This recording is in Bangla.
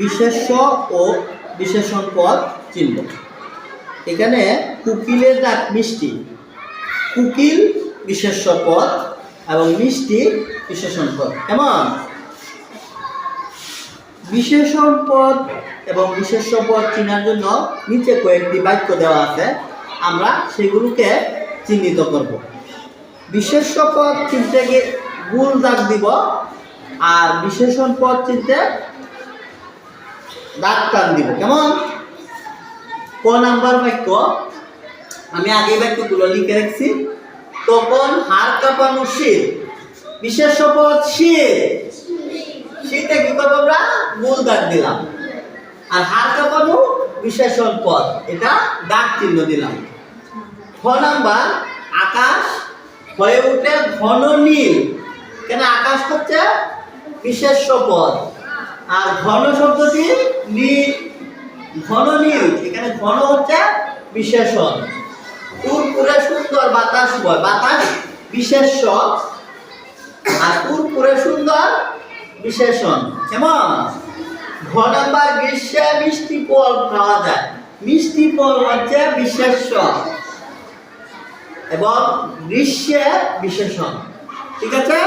বিশেষ্য ও বিশেষণ পদ চিনব এখানে কুকিলের ডাক মিষ্টি। কুকিল বিশেষ্য পদ এবং মিষ্টি বিশেষণ পদ কেমন বিশেষণ পদ এবং বিশেষ্য পদ চিনার জন্য নিচে কয়েকটি বাক্য দেওয়া আছে। আমরা সেগুলোকে চিহ্নিত করব। বিশেষ্য পদ চিনতে গিয়ে গুল দাগ দিব। আর বিশেষণ পদ চিনতে দাগ টান দিব, কেমন? ক নাম্বার বাক্য? আমি আগে বাক্যগুলো লিখে রাখছি। তখন হার কাঁপানো শীত বিশেষ পদ শীত শীতে কি করব আমরা? মূল দাগ দিলাম। আর হার কাঁপানো বিশেষণ পদ এটা দাগ চিহ্ন দিলাম। খ নাম্বার, আকাশ হয়ে উঠে ঘন নীল। কেন আকাশ হচ্ছে বিশেষ পদ আর ঘন শব্দটি নি, ঘন নীল, এখানে ঘন হচ্ছে বিশেষণ। পুরপুরে সুন্দর, বাতাস বয় বাতাস বিশেষ্য আর পুরপুরে সুন্দর বিশেষণ। কেমন? ঘ নাম্বার গ্রীষ্মে মিষ্টি ফল খাওয়া যায়। মিষ্টি ফল হচ্ছে বিশেষ্য এবং গ্রীষ্মে বিশেষণ। ঠিক আছে?